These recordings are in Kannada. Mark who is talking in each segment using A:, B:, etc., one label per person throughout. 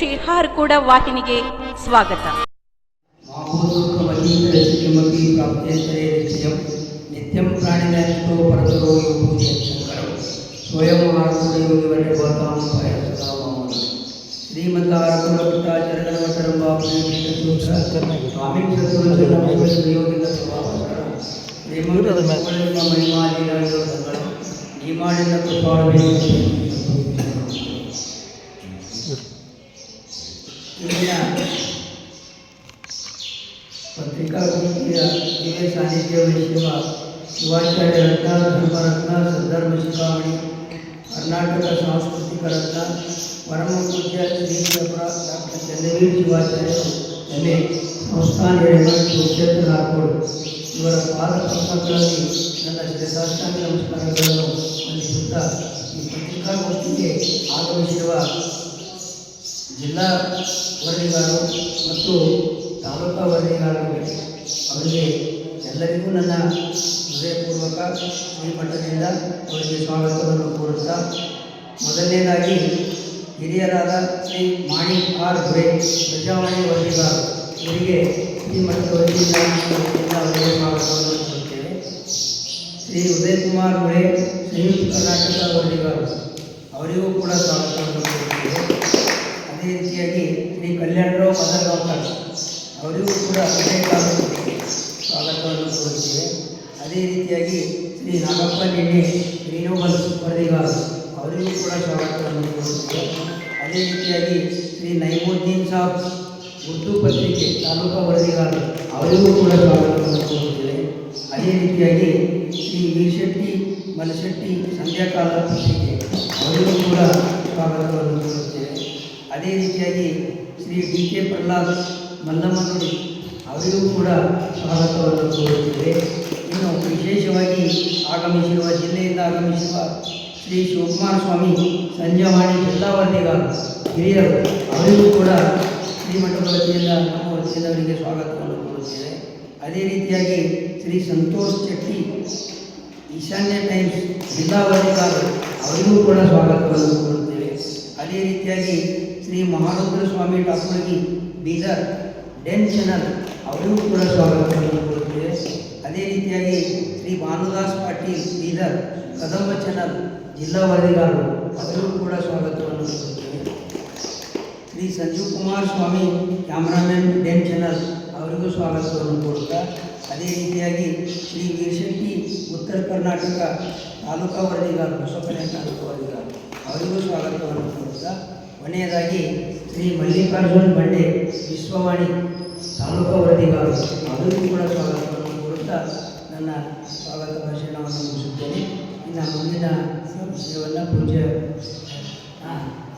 A: ಶ್ರೀ ಹಾರ್ಕೂಡ ವಾಹಿನಿಗೆ ಸ್ವಾಗತ
B: ಮಾಭೂತುಃಖಮತೀತರಸಿಕಿಮಪಿ ಪ್ರಾಪ್ತೇತರೇ ನಿಶ್ಚಯಂ ನಿತ್ಯಂ ಪ್ರಾಣಿನಯಂತೋ ಪರತರೋ ಯೋ ಪೂಜೆ ಶಂಕರಂ ಸ್ವಯಂ ಆರ್ಕುಡಯೋಗಿವನ್ನೇ ಭವತಾಂ ಭಯ ಮಾಡಿದ ಕೃಪಾಳವೇ ಇಲ್ಲಿನ ಪತ್ರಿಕಾಗೋಷ್ಠಿಯ ದಿವ್ಯ ಸಾನ್ನಿಧ್ಯ ವಹಿಸಿರುವ ಶಿವಾಚಾರ್ಯ ರತ್ನ ಧರ್ಮರತ್ನ ಸದ್ಧರ್ಮ ಶಿಖಾಮಣಿ ಕರ್ನಾಟಕ ಸಾಂಸ್ಕೃತಿಕ ರತ್ನ ಪರಮ ಪೂಜ್ಯ ಶ್ರೀ ಡಾಕ್ಟರ್ ಚಂದ್ರವೀರ್ ಶಿವಾಚಾರ್ಯರು ಎಲೆ ಸಂಸ್ಥಾನ ಕ್ಷೇತ್ರ ನಾಲ್ಕೋಡು ಇವರ ಪಾದ ಪುಸ್ತಕಗಳಲ್ಲಿ ನನ್ನ ಶ್ರೇಷ್ಠಾಂಗ ನಮಸ್ಕಾರಗಳನ್ನು ವಂದಿಸುತ್ತಾ ಈ ಪತ್ರಿಕಾಗೋಷ್ಠಿಗೆ ಆಗಮಿಸಿರುವ ಜಿಲ್ಲಾ ವರದಿಗಾರರು ಮತ್ತು ತಾಲೂಕಾ ವರದಿಗಾರರು ಅವರಿಗೆ ಎಲ್ಲರಿಗೂ ನನ್ನ ಹೃದಯಪೂರ್ವಕ ಶ್ರೀಮಠದಿಂದ ಅವರಿಗೆ ಸ್ವಾಗತವನ್ನು ಕೋರುತ್ತಾ ಮೊದಲನೇದಾಗಿ ಹಿರಿಯರಾದ ಶ್ರೀ ಮಾಣಿ ಆರ್ ಗುರೆ ಪ್ರಜಾವಾಣಿ ವರದಿಗಾರ ಇವರಿಗೆ ಈ ವತಿಯಿಂದ ವರದಿಯಿಂದ ಅವರಿಗೆ ಸ್ವಾಗತವನ್ನು ಕೋರುತ್ತೇವೆ. ಶ್ರೀ ಉದಯ್ ಕುಮಾರ್ ಗುರೆ ಸಂಯುಕ್ತ ಕರ್ನಾಟಕ ವರದಿಗಾರರು ಅವರಿಗೂ ಕೂಡ ಸ್ವಾಗತವನ್ನು ಕೋರುತ್ತೇವೆ. ಅದೇ ರೀತಿಯಾಗಿ ಶ್ರೀ ಕಲ್ಯಾಣರಾವ್ ಮದರ್ಗಾಂವ್ಕರ್ ಅವರಿಗೂ ಕೂಡ ಅದೇ ಕಾಲಕ್ಕೆ ಸ್ವಾಗತವನ್ನು ಕೋರುತ್ತೇವೆ ಅದೇ ರೀತಿಯಾಗಿ ಶ್ರೀ ನಾಗಪ್ಪ ನಿನ್ನೆ ರಿನೋಬಲ್ ವರದಿಗಾರ ಅವರಿಗೂ ಕೂಡ ಸ್ವಾಗತವನ್ನು ಕೋರುತ್ತೇವೆ ಅದೇ ರೀತಿಯಾಗಿ ಶ್ರೀ ನೈಮುದ್ದೀನ್ ಸಾಬ್ ಉರ್ದು ಪತ್ರಿಕೆ ತಾಲೂಕಾ ವರದಿಗಾರ ಅವರಿಗೂ ಕೂಡ ಸ್ವಾಗತವನ್ನು ಕೋರುತ್ತೇವೆ ಅದೇ ರೀತಿಯಾಗಿ ಶ್ರೀ ವೀರಶೆಟ್ಟಿ ಮಲಶೆಟ್ಟಿ ಸಂಧ್ಯಾಕಾಲ ಪತ್ರಿಕೆ ಅವರಿಗೂ ಕೂಡ ಸ್ವಾಗತವನ್ನು ಕೋರುತ್ತೇವೆ ಅದೇ ರೀತಿಯಾಗಿ ಶ್ರೀ ಡಿ ಕೆ ಪ್ರಹ್ಲಾದ್ ಮಲ್ಲಮ್ಮನವರು ಅವರಿಗೂ ಕೂಡ ಸ್ವಾಗತವನ್ನು ಕೋರುತ್ತೇವೆ ಇನ್ನು ವಿಶೇಷವಾಗಿ ಆಗಮಿಸಿರುವ, ಜಿಲ್ಲೆಯಿಂದ ಆಗಮಿಸಿರುವ ಶ್ರೀ ಶಿವಕುಮಾರ ಸ್ವಾಮಿ ಸಂಜವಾಣಿ ಜಿಲ್ಲಾ ಹಿರಿಯರು, ಅವರಿಗೂ ಕೂಡ ಶ್ರೀಮಠದ ವತಿಯಿಂದ ನಮ್ಮ ವತಿಯಿಂದ ಸ್ವಾಗತವನ್ನು ಕೋರುತ್ತೇವೆ. ಅದೇ ರೀತಿಯಾಗಿ ಶ್ರೀ ಸಂತೋಷ್ ಚಟ್ಟಿ ಈಶಾನ್ಯ ಟೈಮ್ಸ್ ಜಿಲ್ಲಾ ವರದಿಗಾರರು, ಅವರಿಗೂ ಕೂಡ ಸ್ವಾಗತವನ್ನು ಕೋರುತ್ತೇವೆ. ಅದೇ ರೀತಿಯಾಗಿ ಶ್ರೀ ಮಹಾರುದ್ರ ಸ್ವಾಮಿ ಡಾಕ್ಟರ್ಗಿ ಬೀದರ್, ಡೆನ್ ಚಾನಲ್, ಅವರಿಗೂ ಕೂಡ ಸ್ವಾಗತವನ್ನು ಕೋರುತ್ತೇವೆ ಅದೇ ರೀತಿಯಾಗಿ ಶ್ರೀ ಭಾನುದಾಸ್ ಪಾಟೀಲ್ ಬೀದರ್ ಕದಂಬ ಚಾನಲ್, ಜಿಲ್ಲಾ ವರದಿಗಾರರು, ಅವರಿಗೂ ಕೂಡ ಸ್ವಾಗತವನ್ನು ಕೋರುತ್ತೇವೆ Shri Sanjeev Kumar Swami, cameraman, Den channel, ಅವರಿಗೂ ಸ್ವಾಗತವನ್ನು ಕೋರುತ್ತಾ ಅದೇ ರೀತಿಯಾಗಿ ಶ್ರೀ ವೀರಶೆಟ್ಟಿ, ಉತ್ತರ ಕರ್ನಾಟಕ ತಾಲೂಕಾ ವರದಿಗಾರರು ಹೊಸಪನೆ ತಾಲೂಕು ವರದಿಗಾರರು, ಅವರಿಗೂ ಸ್ವಾಗತವನ್ನು ಕೋರುತ್ತಾ ಕೊನೆಯದಾಗಿ ಶ್ರೀ ಮಲ್ಲಿಕಾರ್ಜುನ್ ಬಂಡೆ ವಿಶ್ವವಾಣಿ ತಾಲೂಕು ವರದಿಗಾರರು ಅವರಿಗೂ ಕೂಡ ಸ್ವಾಗತವನ್ನು ಕೊಡುತ್ತಾ ನನ್ನ ಸ್ವಾಗತ ಭಾಷಣವನ್ನು ಮುಗಿಸುತ್ತೇನೆ. ಇನ್ನು ಮುಂದಿನ ವಿಷಯವನ್ನು ಪೂಜೆ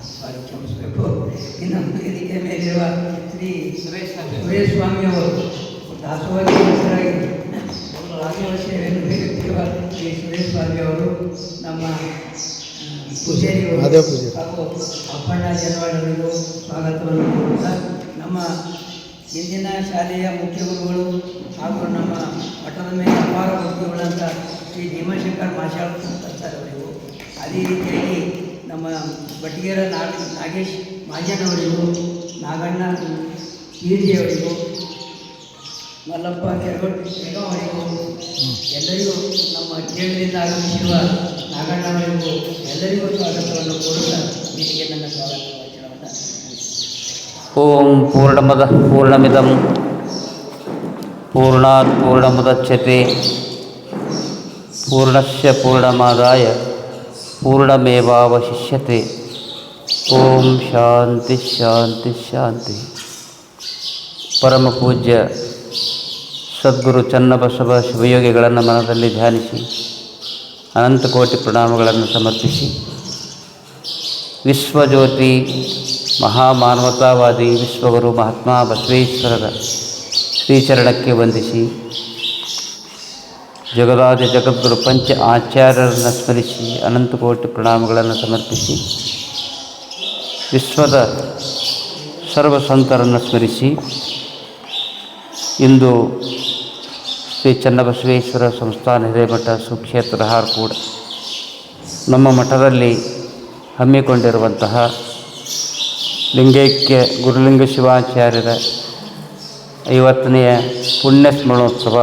B: ಸಾರಿ ಕ್ಷಮಿಸಬೇಕು. ಇನ್ನು ವೇದಿಕೆ ಮೇಲಿರುವ ಶ್ರೀ ಸುರೇಶ್ ಸುರೇಶ್ ಸ್ವಾಮಿ ಅವರು ದಾಸೋಹಿ ಹೆಸರಾಗಿ ದಾಸೋಹ ಸೇವೆಯನ್ನು ನೀಡುತ್ತಿರುವ ಶ್ರೀ ಸುರೇಶ್ ಸ್ವಾಮಿ ಅವರು ನಮ್ಮ ಪೂಜಾರಿ. ಹಾಗೂ ಅಪ್ಪಣ್ಣ ಜನವಾಡ್ ಅವರಿಗೂ ಸ್ವಾಗತವನ್ನು ಕೋರುತ್ತಾ ನಮ್ಮ ಇಂದಿನ ಶಾಲೆಯ ಮುಖ್ಯ ಗುರುಗಳು ಹಾಗೂ ನಮ್ಮ ಮಠದ ಮೇಲೆ ಅಪಾರ ಭಕ್ತಿಗಳಂತ ಶ್ರೀ ಭೀಮಶಂಕರ್ ಮಾಶಾಳ್ ಅವರಿಗೂ ಅದೇ ರೀತಿಯಾಗಿ ನಮ್ಮ ಬಟ್ಟಿಗೆರ ನಾಗ ನಾಗೇಶ್ ಮಾಜನವರಿಗೂ ನಾಗಣ್ಣ ಅವರಿಗೂ ಮಲ್ಲಪ್ಪ ಕೆರಗೋಡ್ ಅವರಿಗೂ ಎಲ್ಲರಿಗೂ ನಮ್ಮ ಕೇಂದ್ರದಿಂದ ಆಗಮಿಸಿರುವ ನಾಗಣ್ಣವರಿಗೂ ಎಲ್ಲರಿಗೂ ಸ್ವಾಗತವನ್ನು ಕೋರುತ್ತಾ ನಿಮಗೆ ನನ್ನ ಸ್ವಾಗತ
C: ಓಂ ಪೂರ್ಣಮದ ಪೂರ್ಣಮಿದಂ ಪೂರ್ಣಾತ್ ಪೂರ್ಣಮುದಚ್ಯತೆ ಪೂರ್ಣಸ್ಯ ಪೂರ್ಣಮಾದಾಯ ಪೂರ್ಣಮೇವಾವಶಿಷ್ಯತೆ. ಓಂ ಶಾಂತಿ ಶಾಂತಿ ಶಾಂತಿ. ಪರಮ ಪೂಜ್ಯ ಸದ್ಗುರು ಚನ್ನಬಸವ ಶಿವಯೋಗಿಗಳನ್ನು ಮನದಲ್ಲಿ ಧ್ಯಾನಿಸಿ, ಅನಂತ ಕೋಟಿ ಪ್ರಣಾಮಗಳನ್ನು ಸಮರ್ಪಿಸಿ, ವಿಶ್ವಜ್ಯೋತಿ ಮಹಾಮಾನವತಾವಾದಿ ವಿಶ್ವಗುರು ಮಹಾತ್ಮ ಬಸವೇಶ್ವರರ ಶ್ರೀಚರಣಕ್ಕೆ ವಂದಿಸಿ, ಜಗದಾದಿ ಜಗದ್ಗುರು ಪಂಚ ಆಚಾರ್ಯರನ್ನು ಸ್ಮರಿಸಿ, ಅನಂತ ಕೋಟಿ ಪ್ರಣಾಮಗಳನ್ನು ಸಮರ್ಪಿಸಿ, ವಿಶ್ವದ ಸರ್ವಸಂತರನ್ನು ಸ್ಮರಿಸಿ, ಇಂದು ಶ್ರೀ ಚನ್ನಬಸವೇಶ್ವರ ಸಂಸ್ಥಾನ ಹಿರೇಮಠ ಸುಕ್ಷೇತ್ರ ಹಾರ್ಕೂಡ್. ನಮ್ಮ ಮಠದಲ್ಲಿ ಹಮ್ಮಿಕೊಂಡಿರುವಂತಹ ಲಿಂಗೈಕ್ಯ ಗುರುಲಿಂಗ ಶಿವಾಚಾರ್ಯರ ಐವತ್ತನೆಯ ಪುಣ್ಯ ಸ್ಮರಣೋತ್ಸವ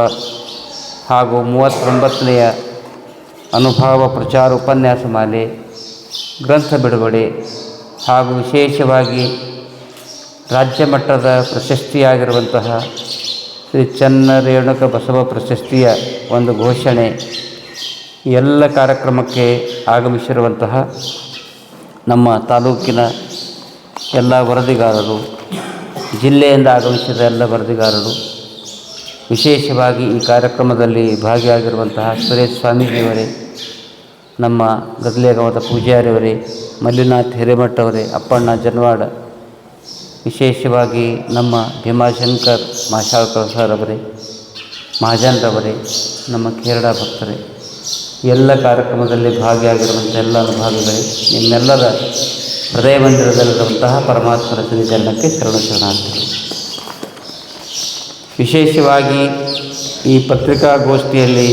C: ಹಾಗೂ ಮೂವತ್ತೊಂಬತ್ತನೆಯ ಅನುಭಾವ ಪ್ರಚಾರ ಉಪನ್ಯಾಸ ಮಾಲೆ, ಗ್ರಂಥ ಬಿಡುಗಡೆ ಹಾಗೂ ವಿಶೇಷವಾಗಿ ರಾಜ್ಯ ಮಟ್ಟದ ಪ್ರಶಸ್ತಿಯಾಗಿರುವಂತಹ ಶ್ರೀ ಚನ್ನ ರೇಣುಕ ಬಸವ ಪ್ರಶಸ್ತಿಯ ಒಂದು ಘೋಷಣೆ. ಎಲ್ಲ ಕಾರ್ಯಕ್ರಮಕ್ಕೆ ಆಗಮಿಸಿರುವಂತಹ ನಮ್ಮ ತಾಲೂಕಿನ ಎಲ್ಲ ವರದಿಗಾರರು, ಜಿಲ್ಲೆಯಿಂದ ಆಗಮಿಸಿದ ಎಲ್ಲ ವರದಿಗಾರರು, ವಿಶೇಷವಾಗಿ ಈ ಕಾರ್ಯಕ್ರಮದಲ್ಲಿ ಭಾಗಿಯಾಗಿರುವಂತಹ ಸುರೇಶ್ ಸ್ವಾಮೀಜಿಯವರೇ, ನಮ್ಮ ಗದ್ಲೇಗಮದ ಪೂಜಾರಿಯವರೇ, ಮಲ್ಲಿನಾಥ್ ಹಿರೇಮಠ ಅವರೇ, ಅಪ್ಪಣ್ಣ ಜನವಾಡ ವಿಶೇಷವಾಗಿ ನಮ್ಮ ಭೀಮಾಶಂಕರ್ ಮಾಶಾಳ್ಕರ್ ಸರ್ ಅವರೇ ಮಹಾಜನ್ರವರೇ ನಮ್ಮ ಕೇರಳ ಭಕ್ತರೇ, ಎಲ್ಲ ಕಾರ್ಯಕ್ರಮದಲ್ಲಿ ಭಾಗಿಯಾಗಿರುವಂಥ ಎಲ್ಲ ಅನುಭಾವಿಗಳೇ, ನಿಮ್ಮೆಲ್ಲರ ಹೃದಯ ಮಂದಿರದಲ್ಲಿರುವಂತಹ ಪರಮಾತ್ಮರ ಸನ್ನಿಧಾನಕ್ಕೆ ಶರಣ ಶರಣಾರ್ಥಿಗಳು. ವಿಶೇಷವಾಗಿ ಈ ಪತ್ರಿಕಾಗೋಷ್ಠಿಯಲ್ಲಿ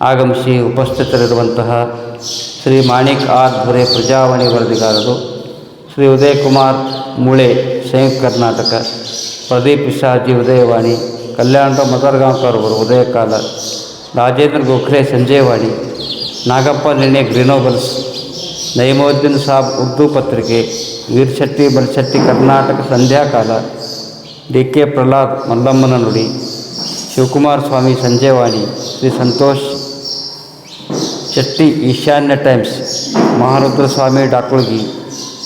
C: ಆಗಮಿಸಿ ಉಪಸ್ಥಿತರಿರುವಂತಹ ಶ್ರೀ ಮಾಣಿಕ್ ಆರ್ ಧುರೆ ಪ್ರಜಾವಾಣಿ ವರದಿಗಾರರು, ಶ್ರೀ ಉದಯಕುಮಾರ್ ಮುಳೆ ಸಂಯುಕ್ತ ಕರ್ನಾಟಕ ಪ್ರದೀಪ್ ವಿಶಾಜಿ ಉದಯವಾಣಿ ಕಲ್ಯಾಣರಾವ್ ಮದರ್ಗಾಂವ್ಕರ್ ಅವರು ಉದಯಕಾಲ, ರಾಜೇಂದ್ರ ಗೋಖಲೆ ಸಂಜಯವಾಣಿ, ನಾಗಪ್ಪ ನಿರ್ಣಯ ಗ್ರೀನೋಬಲ್ಸ್, ನೈಮೋದ್ದೀನ್ ಸಾಬ್ ಉರ್ದು ಪತ್ರಿಕೆ, ವೀರ್ಶೆಟ್ಟಿ ಬಲ್ಶೆಟ್ಟಿ ಕರ್ನಾಟಕ ಸಂಧ್ಯಾಕಾಲ ಡಿ ಕೆ ಪ್ರಹ್ಲಾದ್ ಮಲ್ಲಮ್ಮನ ನುಡಿ ಶಿವಕುಮಾರ ಸ್ವಾಮಿ ಸಂಜಯವಾಣಿ, ಶ್ರೀ ಸಂತೋಷ್ ಶೆಟ್ಟಿ ಈಶಾನ್ಯ ಟೈಮ್ಸ್ ಮಹಾರುದ್ರ ಸ್ವಾಮಿ ಡಾಕುಳ್ಗಿ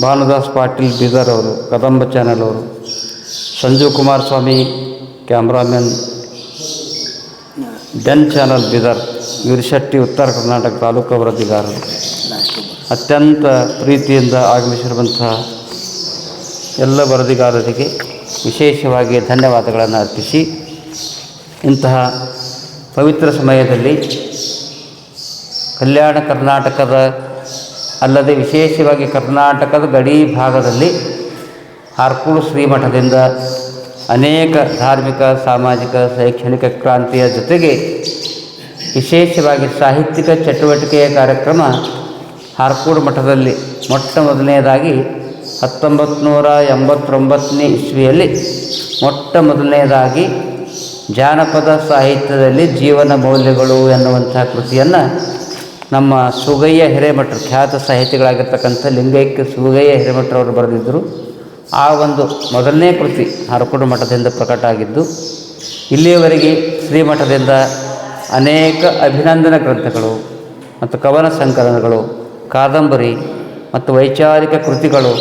C: ಭಾನುದಾಸ್ ಪಾಟೀಲ್ ಬೀದರ್ ಅವರು, ಕದಂಬ ಚಾನಲ್ ಅವರು, Sanjeev Kumar Swami, cameraman Den channel Bidar Veerashetty Uttara Karnataka taluk ವರದಿಗಾರರು. ಅತ್ಯಂತ ಪ್ರೀತಿಯಿಂದ ಆಗಮಿಸಿರುವಂತಹ ಎಲ್ಲ ವರದಿಗಾರರಿಗೆ ವಿಶೇಷವಾಗಿ ಧನ್ಯವಾದಗಳನ್ನು ಅರ್ಪಿಸಿ, ಇಂತಹ ಪವಿತ್ರ ಸಮಯದಲ್ಲಿ ಕಲ್ಯಾಣ ಕರ್ನಾಟಕದ ಅಲ್ಲದೆ ವಿಶೇಷವಾಗಿ ಕರ್ನಾಟಕದ ಗಡಿ ಭಾಗದಲ್ಲಿ ಹಾರ್ಕೂಡು ಶ್ರೀಮಠದಿಂದ ಅನೇಕ ಧಾರ್ಮಿಕ, ಸಾಮಾಜಿಕ, ಶೈಕ್ಷಣಿಕ ಕ್ರಾಂತಿಯ ಜೊತೆಗೆ ವಿಶೇಷವಾಗಿ ಸಾಹಿತ್ಯಿಕ ಚಟುವಟಿಕೆಯ ಕಾರ್ಯಕ್ರಮ ಹಾರ್ಕೂಡು ಮಠದಲ್ಲಿ ಮೊಟ್ಟ ಮೊದಲನೆಯದಾಗಿ ಹತ್ತೊಂಬತ್ತು ನೂರ ಎಂಬತ್ತೊಂಬತ್ತನೇ ಇಸ್ವಿಯಲ್ಲಿ ಮೊಟ್ಟ ಮೊದಲನೆಯದಾಗಿ ಜಾನಪದ ಸಾಹಿತ್ಯದಲ್ಲಿ ಜೀವನ ಮೌಲ್ಯಗಳು ಎನ್ನುವಂಥ ಕೃತಿಯನ್ನು ನಮ್ಮ ಸುಗಯ್ಯ ಹಿರೇಮಠರು, ಖ್ಯಾತ ಸಾಹಿತಿಗಳಾಗಿರ್ತಕ್ಕಂಥ ಲಿಂಗೈಕ್ಯ ಸುಗಯ್ಯ ಹಿರೇಮಠರವರು ಬರೆದಿದ್ದರು. ಆ ಒಂದು ಮೊದಲನೇ ಕೃತಿ ಹರಕುಡು ಮಠದಿಂದ ಪ್ರಕಟ ಆಗಿದ್ದು, ಇಲ್ಲಿಯವರೆಗೆ ಶ್ರೀಮಠದಿಂದ ಅನೇಕ ಅಭಿನಂದನ ಗ್ರಂಥಗಳು ಮತ್ತು ಕವನ ಸಂಕಲನಗಳು, ಕಾದಂಬರಿ ಮತ್ತು ವೈಚಾರಿಕ ಕೃತಿಗಳು,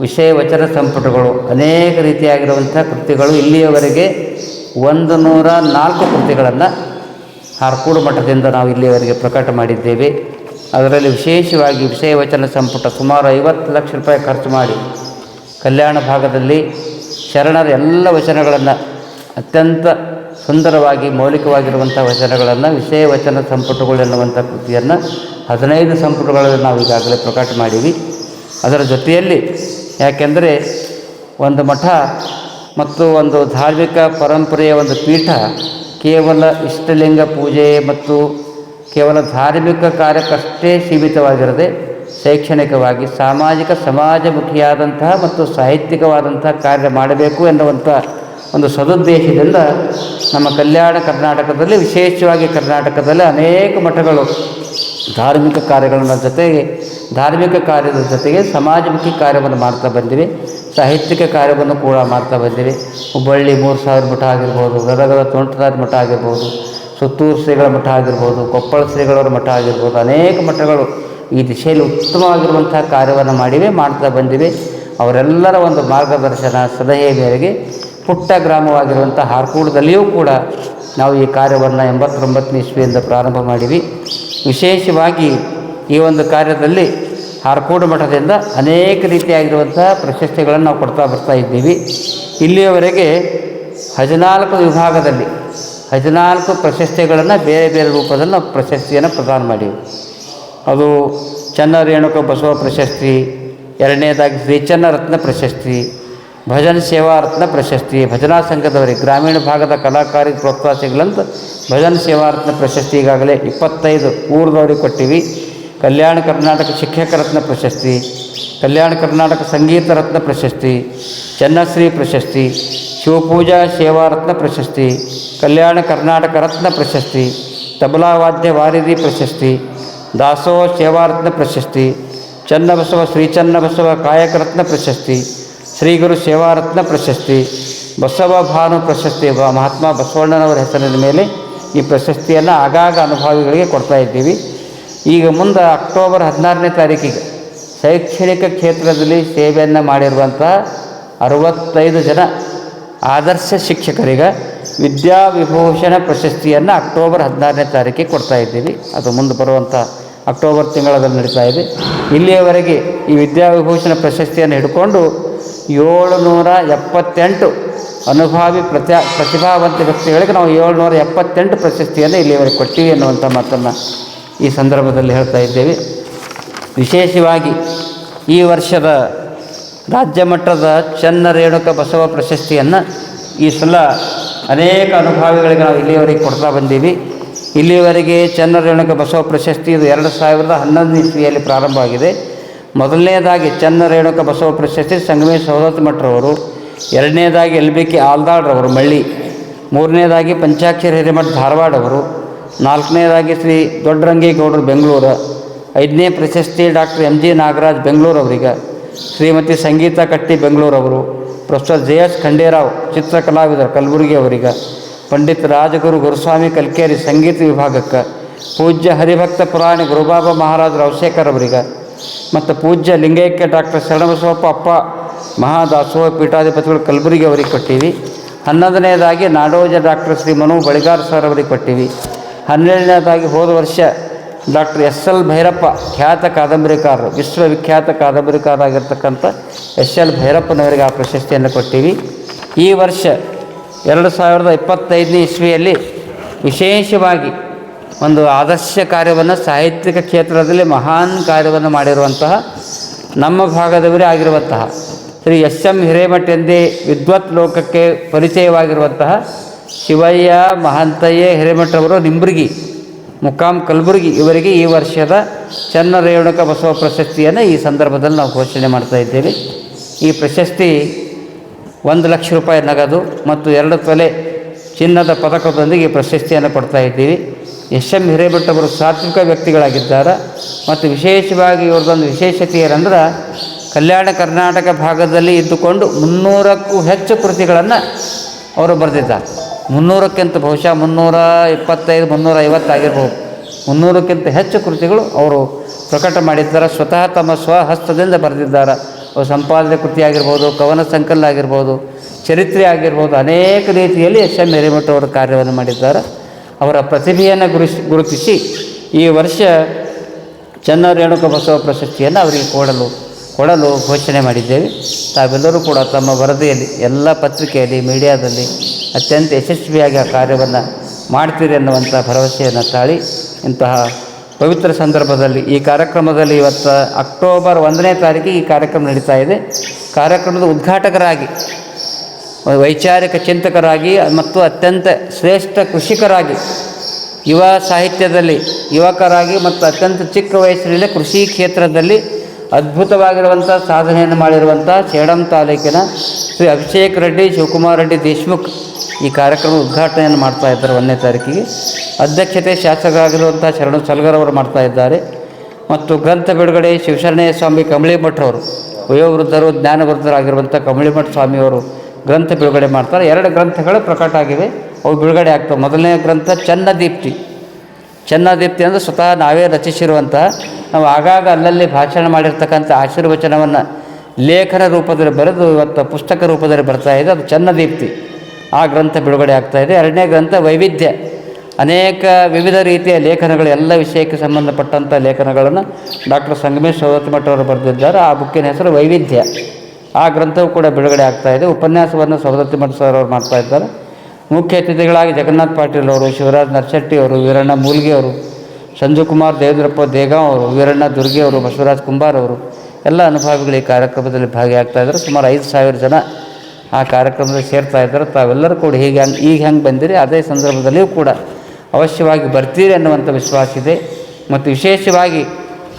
C: ವಿಷಯ ವಚನ ಸಂಪುಟಗಳು ಅನೇಕ ರೀತಿಯಾಗಿರುವಂಥ ಕೃತಿಗಳು ಇಲ್ಲಿಯವರೆಗೆ ಒಂದು ನೂರ ನಾಲ್ಕು ಕೃತಿಗಳನ್ನು ಹಾರ್ಕೂಡು ಮಠದಿಂದ ನಾವು ಇಲ್ಲಿಯವರೆಗೆ ಪ್ರಕಟ ಮಾಡಿದ್ದೇವೆ. ಅದರಲ್ಲಿ ವಿಶೇಷವಾಗಿ ವಿಷಯ ವಚನ ಸಂಪುಟ ಸುಮಾರು ಐವತ್ತು ಲಕ್ಷ ರೂಪಾಯಿ ಖರ್ಚು ಮಾಡಿ ಕಲ್ಯಾಣ ಭಾಗದಲ್ಲಿ ಶರಣರ ಎಲ್ಲ ವಚನಗಳನ್ನು ಅತ್ಯಂತ ಸುಂದರವಾಗಿ ಮೌಲಿಕವಾಗಿರುವಂಥ ವಚನಗಳನ್ನು ವಿಷಯ ವಚನ ಸಂಪುಟಗಳು ಎನ್ನುವಂಥ ಕೃತಿಯನ್ನು ಹದಿನೈದು ಸಂಪುಟಗಳಲ್ಲಿ ನಾವು ಈಗಾಗಲೇ ಪ್ರಕಟ ಮಾಡೀವಿ. ಅದರ ಜೊತೆಯಲ್ಲಿ ಯಾಕೆಂದರೆ ಒಂದು ಮಠ ಮತ್ತು ಒಂದು ಧಾರ್ಮಿಕ ಪರಂಪರೆಯ ಒಂದು ಪೀಠ ಕೇವಲ ಇಷ್ಟಲಿಂಗ ಪೂಜೆ ಮತ್ತು ಕೇವಲ ಧಾರ್ಮಿಕ ಕಾರ್ಯಕ್ಕಷ್ಟೇ ಸೀಮಿತವಾಗಿರದೆ ಶೈಕ್ಷಣಿಕವಾಗಿ ಸಾಮಾಜಿಕ ಸಮಾಜಮುಖಿಯಾದಂತಹ ಮತ್ತು ಸಾಹಿತ್ಯಿಕವಾದಂತಹ ಕಾರ್ಯ ಮಾಡಬೇಕು ಎನ್ನುವಂಥ ಒಂದು ಸದುದ್ದೇಶದಿಂದ ನಮ್ಮ ಕಲ್ಯಾಣ ಕರ್ನಾಟಕದಲ್ಲಿ, ವಿಶೇಷವಾಗಿ ಕರ್ನಾಟಕದಲ್ಲಿ ಅನೇಕ ಮಠಗಳು ಧಾರ್ಮಿಕ ಕಾರ್ಯಗಳ ಜೊತೆಗೆ, ಧಾರ್ಮಿಕ ಕಾರ್ಯದ ಜೊತೆಗೆ ಸಮಾಜಮುಖಿ ಕಾರ್ಯವನ್ನು ಮಾಡ್ತಾ ಬಂದಿವೆ. ಸಾಹಿತ್ಯಿಕ ಕಾರ್ಯವನ್ನು ಕೂಡ ಮಾಡ್ತಾ ಬಂದಿವೆ ಹುಬ್ಬಳ್ಳಿ ಮೂರು ಸಾವಿರ ಮಠ ಆಗಿರ್ಬೋದು, ಗದಗದ ತೋಂಟರಾಜ್ ಮಠ ಆಗಿರ್ಬೋದು, ಸುತ್ತೂರು ಶ್ರೀಗಳ ಮಠ ಆಗಿರ್ಬೋದು, ಕೊಪ್ಪಳ ಶ್ರೀಗಳವರ ಮಠ ಆಗಿರ್ಬೋದು, ಅನೇಕ ಮಠಗಳು ಈ ದಿಶೆಯಲ್ಲಿ ಉತ್ತಮವಾಗಿರುವಂಥ ಕಾರ್ಯವನ್ನು ಮಾಡಿವೆ, ಮಾಡ್ತಾ ಬಂದಿವೆ. ಅವರೆಲ್ಲರ ಒಂದು ಮಾರ್ಗದರ್ಶನ ಸಲಹೆ ಮೇರೆಗೆ ಪುಟ್ಟ ಗ್ರಾಮವಾಗಿರುವಂಥ ಹಾರ್ಕೂಡದಲ್ಲಿಯೂ ಕೂಡ ನಾವು ಈ ಕಾರ್ಯವನ್ನು ಎಂಬತ್ತೊಂಬತ್ತನೇ ಇಸ್ವಿಯಿಂದ ಪ್ರಾರಂಭ ಮಾಡಿವಿ. ವಿಶೇಷವಾಗಿ ಈ ಒಂದು ಕಾರ್ಯದಲ್ಲಿ ಹಾರ್ಕೋಡು ಮಠದಿಂದ ಅನೇಕ ರೀತಿಯಾಗಿರುವಂಥ ಪ್ರಶಸ್ತಿಗಳನ್ನು ನಾವು ಕೊಡ್ತಾ ಬರ್ತಾ ಇದ್ದೀವಿ. ಇಲ್ಲಿಯವರೆಗೆ ಹದಿನಾಲ್ಕು ವಿಭಾಗದಲ್ಲಿ ಹದಿನಾಲ್ಕು ಪ್ರಶಸ್ತಿಗಳನ್ನು ಬೇರೆ ಬೇರೆ ರೂಪದಲ್ಲಿ ನಾವು ಪ್ರಶಸ್ತಿಯನ್ನು ಪ್ರದಾನ ಮಾಡೀವಿ. ಅದು ಚನ್ನ ರೇಣುಕ ಬಸವ ಪ್ರಶಸ್ತಿ, ಎರಡನೇದಾಗಿ ಶ್ರೀಚನ್ನ ರತ್ನ ಪ್ರಶಸ್ತಿ, ಭಜನ್ ಸೇವಾ ರತ್ನ ಪ್ರಶಸ್ತಿ, ಭಜನಾ ಸಂಘದವರಿಗೆ ಗ್ರಾಮೀಣ ಭಾಗದ ಕಲಾಕಾರಿ ಪ್ರೋತ್ಸಾಹಿಗಳಂತ ಭಜನ್ ಸೇವಾ ರತ್ನ ಪ್ರಶಸ್ತಿ ಈಗಾಗಲೇ ಇಪ್ಪತ್ತೈದು ಊರದವ್ರಿಗೆ ಕೊಟ್ಟಿವಿ. ಕಲ್ಯಾಣ ಕರ್ನಾಟಕ ಶಿಕ್ಷಕ ರತ್ನ ಪ್ರಶಸ್ತಿ, ಕಲ್ಯಾಣ ಕರ್ನಾಟಕ ಸಂಗೀತ ರತ್ನ ಪ್ರಶಸ್ತಿ, ಚನ್ನಶ್ರೀ ಪ್ರಶಸ್ತಿ, ಶಿವಪೂಜಾ ಸೇವಾರತ್ನ ಪ್ರಶಸ್ತಿ, ಕಲ್ಯಾಣ ಕರ್ನಾಟಕ ರತ್ನ ಪ್ರಶಸ್ತಿ, ತಬಲಾ ವಾದ್ಯ ವಾರಿಧಿ ಪ್ರಶಸ್ತಿ, ದಾಸೋಹ ಸೇವಾರತ್ನ ಪ್ರಶಸ್ತಿ, ಚನ್ನಬಸವ ಶ್ರೀ ಚನ್ನಬಸವ ಕಾಯಕರತ್ನ ಪ್ರಶಸ್ತಿ ಶ್ರೀಗುರು ಸೇವಾರತ್ನ ಪ್ರಶಸ್ತಿ, ಬಸವ ಭಾನು ಪ್ರಶಸ್ತಿ ಮಹಾತ್ಮ ಬಸವಣ್ಣನವರ ಹೆಸರಿನ ಮೇಲೆ ಈ ಪ್ರಶಸ್ತಿಯನ್ನು ಆಗಾಗ ಅನುಭವಿಗಳಿಗೆ ಕೊಡ್ತಾ ಇದ್ದೀವಿ. ಈಗ ಮುಂದೆ ಅಕ್ಟೋಬರ್ ಹದಿನಾರನೇ ತಾರೀಕಿಗೆ ಶೈಕ್ಷಣಿಕ ಕ್ಷೇತ್ರದಲ್ಲಿ ಸೇವೆಯನ್ನು ಮಾಡಿರುವಂಥ ಅರವತ್ತೈದು ಜನ ಆದರ್ಶ ಶಿಕ್ಷಕರಿಗೆ ವಿದ್ಯಾವಿಭೂಷಣ ಪ್ರಶಸ್ತಿಯನ್ನು ಅಕ್ಟೋಬರ್ ಹದಿನಾರನೇ ತಾರೀಕಿಗೆ ಕೊಡ್ತಾ ಇದ್ದೀವಿ. ಅದು ಮುಂದೆ ಬರುವಂಥ ಅಕ್ಟೋಬರ್ ತಿಂಗಳದಲ್ಲಿ ನಡೀತಾ ಇದೆ. ಇಲ್ಲಿಯವರೆಗೆ ಈ ವಿದ್ಯಾವಿಭೂಷಣ ಪ್ರಶಸ್ತಿಯನ್ನು ಹಿಡ್ಕೊಂಡು ಏಳುನೂರ ಎಪ್ಪತ್ತೆಂಟು ಅನುಭಾವಿ ಪ್ರತ್ಯಾ ಪ್ರತಿಭಾವಂತ ವ್ಯಕ್ತಿಗಳಿಗೆ ನಾವು ಏಳ್ನೂರ ಎಪ್ಪತ್ತೆಂಟು ಪ್ರಶಸ್ತಿಯನ್ನು ಇಲ್ಲಿಯವರೆಗೆ ಕೊಟ್ಟಿವಿ ಅನ್ನುವಂಥ ಮಾತನ್ನು ಈ ಸಂದರ್ಭದಲ್ಲಿ ಹೇಳ್ತಾ ಇದ್ದೇವೆ. ವಿಶೇಷವಾಗಿ ಈ ವರ್ಷದ ರಾಜ್ಯ ಮಟ್ಟದ ಚನ್ನ ರೇಣುಕ ಬಸವ ಪ್ರಶಸ್ತಿಯನ್ನು ಈ ಸಲ ಅನೇಕ ಅನುಭವಿಗಳಿಗೆ ನಾವು ಇಲ್ಲಿಯವರೆಗೆ ಕೊಡ್ತಾ ಬಂದೀವಿ. ಇಲ್ಲಿಯವರೆಗೆ ಚನ್ನ ರೇಣುಕ ಬಸವ ಪ್ರಶಸ್ತಿ ಇದು ಎರಡು ಸಾವಿರದ ಹನ್ನೊಂದನೇ ಇಸ್ವಿಯಲ್ಲಿ ಪ್ರಾರಂಭವಾಗಿದೆ ಮೊದಲನೇದಾಗಿ ಚನ್ನ ರೇಣುಕ ಬಸವ ಪ್ರಶಸ್ತಿ ಸಂಗಮೇಶ್ ಸೌದತ್ ಮಠರವರು ಎರಡನೇದಾಗಿ ಎಲ್ ಬಿ ಕೆ ಆಲ್ದಾಡ್ರವರು ಮಳ್ಳಿ, ಮೂರನೇದಾಗಿ ಪಂಚಾಕ್ಷರ ಹಿರೇಮಠ ಧಾರವಾಡ ಅವರು ನಾಲ್ಕನೇದಾಗಿ ಶ್ರೀ ದೊಡ್ಡರಂಗೇಗೌಡರು ಬೆಂಗಳೂರು, ಐದನೇ ಪ್ರಶಸ್ತಿ doctor M G Nagaraj Bengaluru ಅವರಿಗೆ ಶ್ರೀಮತಿ ಸಂಗೀತ ಕಟ್ಟಿ ಬೆಂಗಳೂರವರು, ಪ್ರೊಫೆಸರ್ ಜೆ ಎಸ್ ಖಂಡೇರಾವ್ ಚಿತ್ರಕಲಾವಿದರು ಕಲಬುರಗಿ ಅವರಿಗೆ, ಪಂಡಿತ್ ರಾಜಗುರು ಗುರುಸ್ವಾಮಿ ಕಲ್ಕೇರಿ ಸಂಗೀತ ವಿಭಾಗಕ್ಕೆ, ಪೂಜ್ಯ ಹರಿಭಕ್ತ ಪುರಾಣಿ ಗುರುಬಾಬಾ ಮಹಾರಾಜ ರವಶೇಖರ್ ಅವರಿಗೆ, ಮತ್ತು ಪೂಜ್ಯ ಲಿಂಗೈಕ್ಯ ಡಾಕ್ಟರ್ ಶರಣಬಸವಪ್ಪ ಅಪ್ಪ ಮಹಾದಾಸೋಹ ಪೀಠಾಧಿಪತಿಗಳು ಕಲಬುರಗಿ ಅವರಿಗೆ ಕೊಟ್ಟೀವಿ. ಹನ್ನೊಂದನೇದಾಗಿ ನಾಡೋಜ ಡಾಕ್ಟರ್ ಶ್ರೀ ಮನು ಬಳಿಗಾರ್ ಸರ್ ಅವರಿಗೆ ಕೊಟ್ಟೀವಿ. ಹನ್ನೆರಡನೇದಾಗಿ ಹೋದ ವರ್ಷ ಡಾಕ್ಟರ್ ಎಸ್ ಎಲ್ ಭೈರಪ್ಪ ಖ್ಯಾತ ಕಾದಂಬರಿಕಾರರು ವಿಶ್ವವಿಖ್ಯಾತ ಕಾದಂಬರಿಕಾರರಾಗಿರ್ತಕ್ಕಂಥ ಎಸ್ ಎಲ್ ಭೈರಪ್ಪನವರಿಗೆ ಆ ಪ್ರಶಸ್ತಿಯನ್ನು ಕೊಟ್ಟೀವಿ. ಈ ವರ್ಷ ಎರಡು ಸಾವಿರದ ಇಪ್ಪತ್ತೈದನೇ ಇಸ್ವಿಯಲ್ಲಿ ವಿಶೇಷವಾಗಿ ಒಂದು ಆದರ್ಶ ಕಾರ್ಯವನ್ನು ಸಾಹಿತ್ಯಿಕ ಕ್ಷೇತ್ರದಲ್ಲಿ ಮಹಾನ್ ಕಾರ್ಯವನ್ನು ಮಾಡಿರುವಂತಹ ನಮ್ಮ ಭಾಗದವರೇ ಆಗಿರುವಂತಹ ಶ್ರೀ ಎಸ್ ಎಂ ಹಿರೇಮಠ ಎಂದೇ ವಿದ್ವತ್ ಲೋಕಕ್ಕೆ ಪರಿಚಯವಾಗಿರುವಂತಹ ಶಿವಯ್ಯ, ಮಹಾಂತಯ್ಯ ಹಿರೇಮಠವರು ನಿಂಬರ್ಗಿ ಮುಕಾಮ್ ಕಲಬುರಗಿ ಇವರಿಗೆ ಈ ವರ್ಷದ ಚನ್ನ ರೇಣುಕ ಬಸವ ಪ್ರಶಸ್ತಿಯನ್ನು ಈ ಸಂದರ್ಭದಲ್ಲಿ ನಾವು ಘೋಷಣೆ ಮಾಡ್ತಾ ಇದ್ದೇವೆ. ಈ ಪ್ರಶಸ್ತಿ ಒಂದು ಲಕ್ಷ ರೂಪಾಯಿ ನಗದು ಮತ್ತು ಎರಡು ತೊಲೆ ಚಿನ್ನದ ಪದಕದೊಂದಿಗೆ ಈ ಪ್ರಶಸ್ತಿಯನ್ನು ಕೊಡ್ತಾ ಇದ್ದೀವಿ. ಎಸ್ ಎಂ ಹಿರೇಮಠ ಅವರು ಸಾತ್ವಿಕ ವ್ಯಕ್ತಿಗಳಾಗಿದ್ದಾರೆ. ಮತ್ತು ವಿಶೇಷವಾಗಿ ಇವ್ರದ್ದೊಂದು ವಿಶೇಷತೆ ಏನಂದ್ರೆ, ಕಲ್ಯಾಣ ಕರ್ನಾಟಕ ಭಾಗದಲ್ಲಿ ಇದ್ದುಕೊಂಡು ಮುನ್ನೂರಕ್ಕೂ ಹೆಚ್ಚು ಕೃತಿಗಳನ್ನು ಅವರು ಬರೆದಿದ್ದಾರೆ. ಮುನ್ನೂರಕ್ಕಿಂತ ಬಹುಶಃ ಮುನ್ನೂರ ಇಪ್ಪತ್ತೈದು, ಮುನ್ನೂರ ಐವತ್ತಾಗಿರ್ಬೋದು ಮುನ್ನೂರಕ್ಕಿಂತ ಹೆಚ್ಚು ಕೃತಿಗಳು ಅವರು ಪ್ರಕಟ ಮಾಡಿದ್ದಾರೆ. ಸ್ವತಃ ತಮ್ಮ ಸ್ವಹಸ್ತದಿಂದ ಬರೆದಿದ್ದಾರೆ. ಅವು ಸಂಪಾದನೆ ಕೃತಿ ಆಗಿರ್ಬೋದು, ಕವನ ಸಂಕಲನ ಆಗಿರ್ಬೋದು, ಚರಿತ್ರೆ ಆಗಿರ್ಬೋದು, ಅನೇಕ ರೀತಿಯಲ್ಲಿ ಎಸ್ ಎಂ ಹಿರೇಮಠ ಅವರು ಕಾರ್ಯವನ್ನು ಮಾಡಿದ್ದಾರೆ. ಅವರ ಪ್ರತಿಭೆಯನ್ನು ಗುರುಸಿ, ಗುರುತಿಸಿ ಈ ವರ್ಷ ಚನ್ನ ರೇಣುಕ ಬಸವ ಪ್ರಶಸ್ತಿಯನ್ನು ಅವರಿಗೆ ಕೊಡಲು ಕೊಡಲು ಘೋಷಣೆ ಮಾಡಿದ್ದೇವೆ. ತಾವೆಲ್ಲರೂ ಕೂಡ ತಮ್ಮ ವರದಿಯಲ್ಲಿ, ಎಲ್ಲ ಪತ್ರಿಕೆಯಲ್ಲಿ, ಮೀಡಿಯಾದಲ್ಲಿ ಅತ್ಯಂತ ಯಶಸ್ವಿಯಾಗಿ ಆ ಕಾರ್ಯವನ್ನು ಮಾಡ್ತೀರಿ ಅನ್ನುವಂಥ ಭರವಸೆಯನ್ನು ತಾಳಿ ಇಂತಹ ಪವಿತ್ರ ಸಂದರ್ಭದಲ್ಲಿ ಈ ಕಾರ್ಯಕ್ರಮದಲ್ಲಿ ಇವತ್ತು ಅಕ್ಟೋಬರ್ ಒಂದನೇ ತಾರೀಕಿಗೆ ಈ ಕಾರ್ಯಕ್ರಮ ನಡೀತಾ ಇದೆ. ಕಾರ್ಯಕ್ರಮದ ಉದ್ಘಾಟಕರಾಗಿ, ವೈಚಾರಿಕ ಚಿಂತಕರಾಗಿ ಮತ್ತು ಅತ್ಯಂತ ಶ್ರೇಷ್ಠ ಕೃಷಿಕರಾಗಿ, ಯುವ ಸಾಹಿತ್ಯದಲ್ಲಿ ಯುವಕರಾಗಿ ಮತ್ತು ಅತ್ಯಂತ ಚಿಕ್ಕ ವಯಸ್ಸಿನಲ್ಲೇ ಕೃಷಿ ಕ್ಷೇತ್ರದಲ್ಲಿ ಅದ್ಭುತವಾಗಿರುವಂಥ ಸಾಧನೆಯನ್ನು ಮಾಡಿರುವಂಥ ಸೇಡಂ ತಾಲೂಕಿನ ಶ್ರೀ ಅಭಿಷೇಕ್ ರೆಡ್ಡಿ, ಶಿವಕುಮಾರ್ ರೆಡ್ಡಿ ದೇಶ್ಮುಖ್ ಈ ಕಾರ್ಯಕ್ರಮ ಉದ್ಘಾಟನೆಯನ್ನು ಮಾಡ್ತಾ ಇದ್ದಾರೆ ಒಂದನೇ ತಾರೀಕಿಗೆ. ಅಧ್ಯಕ್ಷತೆ ಶಾಸಕರಾಗಿರುವಂಥ ಶರಣು ಸಲ್ಗರವರು ಮಾಡ್ತಾ ಇದ್ದಾರೆ. ಮತ್ತು ಗ್ರಂಥ ಬಿಡುಗಡೆ ಶಿವಶರಣಯ್ಯ ಸ್ವಾಮಿ ಕಂಬಳಿ ಭಟ್ರವರು ವಯೋವೃದ್ಧರು, ಜ್ಞಾನವೃದ್ಧರಾಗಿರುವಂಥ ಭಟ್ ಸ್ವಾಮಿಯವರು ಗ್ರಂಥ ಬಿಡುಗಡೆ ಮಾಡ್ತಾರೆ. ಎರಡು ಗ್ರಂಥಗಳು ಪ್ರಕಟ ಆಗಿವೆ. ಅವು ಬಿಡುಗಡೆ ಆಗ್ತವೆ. ಮೊದಲನೇ ಗ್ರಂಥ ಚನ್ನದೀಪ್ತಿ. ಚನ್ನದೀಪ್ತಿ ಅಂದರೆ ಸ್ವತಃ ನಾವೇ ರಚಿಸಿರುವಂಥ, ನಾವು ಆಗಾಗ ಅಲ್ಲಲ್ಲಿ ಭಾಷಣ ಮಾಡಿರ್ತಕ್ಕಂಥ ಆಶೀರ್ವಚನವನ್ನು ಲೇಖನ ರೂಪದಲ್ಲಿ ಬರೆದು ಇವತ್ತು ಪುಸ್ತಕ ರೂಪದಲ್ಲಿ ಬರ್ತಾ ಇದೆ. ಅದು ಚನ್ನದೀಪ್ತಿ. ಆ ಗ್ರಂಥ ಬಿಡುಗಡೆ ಆಗ್ತಾ ಇದೆ. ಎರಡನೇ ಗ್ರಂಥ ವೈವಿಧ್ಯ. ಅನೇಕ ವಿವಿಧ ರೀತಿಯ ಲೇಖನಗಳು, ಎಲ್ಲ ವಿಷಯಕ್ಕೆ ಸಂಬಂಧಪಟ್ಟಂಥ ಲೇಖನಗಳನ್ನು ಡಾಕ್ಟರ್ ಸಂಗಮೇಶ್ ಅವರು ಬರೆದಿದ್ದಾರೆ. ಆ ಬುಕ್ಕಿನ ಹೆಸರು ವೈವಿಧ್ಯ. ಆ ಗ್ರಂಥವು ಕೂಡ ಬಿಡುಗಡೆ ಆಗ್ತಾ ಇದೆ. ಉಪನ್ಯಾಸವನ್ನು ಸವದತ್ತಿ ಮಠ ಸರ್ ಅವರು ಮಾಡ್ತಾ ಇದ್ದಾರೆ. ಮುಖ್ಯ ಅತಿಥಿಗಳಾಗಿ ಜಗನ್ನಾಥ್ ಪಾಟೀಲ್ ಅವರು, ಶಿವರಾಜ್ ನರ್ಶೆಟ್ಟಿ ಅವರು, ವೀರಣ್ಣ ಮೂಲ್ಗೆ ಅವರು, ಸಂಜು ಕುಮಾರ್ ದೇವೇಂದ್ರಪ್ಪ ದೇಗಾಂ ಅವರು, ವೀರಣ್ಣ ದುರ್ಗೆ ಅವರು, ಬಸವರಾಜ್ ಕುಂಬಾರ್ ಅವರು, ಎಲ್ಲ ಅನುಭವಿಗಳು ಈ ಕಾರ್ಯಕ್ರಮದಲ್ಲಿ ಭಾಗಿಯಾಗ್ತಾ ಇದ್ದಾರೆ. ಸುಮಾರು ಐದು ಸಾವಿರ ಜನ ಆ ಕಾರ್ಯಕ್ರಮದಲ್ಲಿ ಸೇರ್ತಾ ಇದ್ದಾರೆ. ತಾವೆಲ್ಲರೂ ಕೂಡ ಹೀಗೆ ಹಂಗೆ, ಈಗ ಹೆಂಗೆ ಬಂದಿರಿ, ಅದೇ ಸಂದರ್ಭದಲ್ಲಿಯೂ ಕೂಡ ಅವಶ್ಯವಾಗಿ ಬರ್ತೀರಿ ಅನ್ನುವಂಥ ವಿಶ್ವಾಸ ಇದೆ. ಮತ್ತು ವಿಶೇಷವಾಗಿ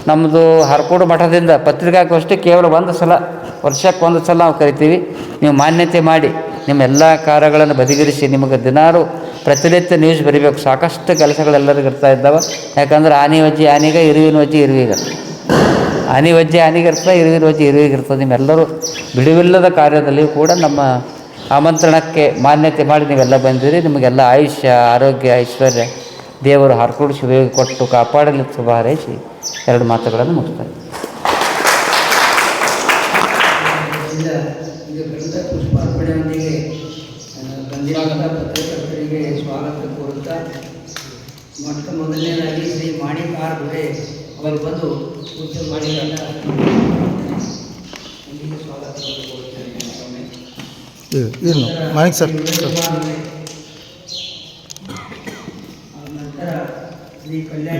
C: ನಮ್ಮದು ಹರಕೋಡು ಮಠದಿಂದ ಪತ್ರಿಕಾಗೋಷ್ಠಿ ಕೇವಲ ಒಂದು ಸಲ, ವರ್ಷಕ್ಕೆ ಒಂದು ಸಲ ನಾವು ಕರಿತೀವಿ. ನೀವು ಮಾನ್ಯತೆ ಮಾಡಿ, ನಿಮ್ಮ ಎಲ್ಲ ಕಾರ್ಯಗಳನ್ನು ಬದಿಗಿರಿಸಿ, ನಿಮಗೆ ದಿನಾರು ಪ್ರತಿನಿತ್ಯ ನ್ಯೂಸ್ ಬರಿಬೇಕು. ಸಾಕಷ್ಟು ಕೆಲಸಗಳೆಲ್ಲರಿಗೂ ಇರ್ತಾ ಇದ್ದಾವೆ. ಯಾಕಂದ್ರೆ ಆನೆ ವಜ್ಜಿ ಆನೆಗ ಇರುವಿನ ವಜ್ಜಿ ಇರುವಿಗೆ. ಆನೆ ಅನಿಗಿರ್ತದೆ ಆನೆಗೆ ಇರುವಿಗಿರ್ತದೆ ನಿಮ್ಮೆಲ್ಲರೂ ಬಿಡುವಿಲ್ಲದ ಕಾರ್ಯದಲ್ಲಿಯೂ ಕೂಡ ನಮ್ಮ ಆಮಂತ್ರಣಕ್ಕೆ ಮಾನ್ಯತೆ ಮಾಡಿ ನೀವೆಲ್ಲ ಬಂದಿರಿ. ನಿಮಗೆಲ್ಲ ಆಯುಷ್ಯ, ಆರೋಗ್ಯ, ಐಶ್ವರ್ಯ, ದೇವರು ಹರ್ಕೊಂಡು ಶಿವ ಕೊಟ್ಟು ಕಾಪಾಡಲಿ ಶುಭ ಹಾರೈಸಿ ಎರಡು ಮಾತುಗಳನ್ನು ಮುಗಿಸ್ತಾರೆ
B: ಸ್ವಾಗತ ಕೋರುತ್ತಾ, ಮೊಟ್ಟ ಮೊದಲನೇದಾಗಿ ಶ್ರೀ ಮಾಣಿಕಾರ್ ಅವರು ಬಂದು ಪೂಜೆ ಮಾಡಿದಾಗ ಅಲ್ಲಿಗೆ ಸ್ವಾಗತವನ್ನು ಕೋರುತ್ತೇನೆ ಮತ್ತೊಮ್ಮೆ.
D: ಏನು ಮಾಣಿಕ್ ಸರ್
B: ಆ ನಂತರ ಶ್ರೀ ಕಲ್ಯಾಣ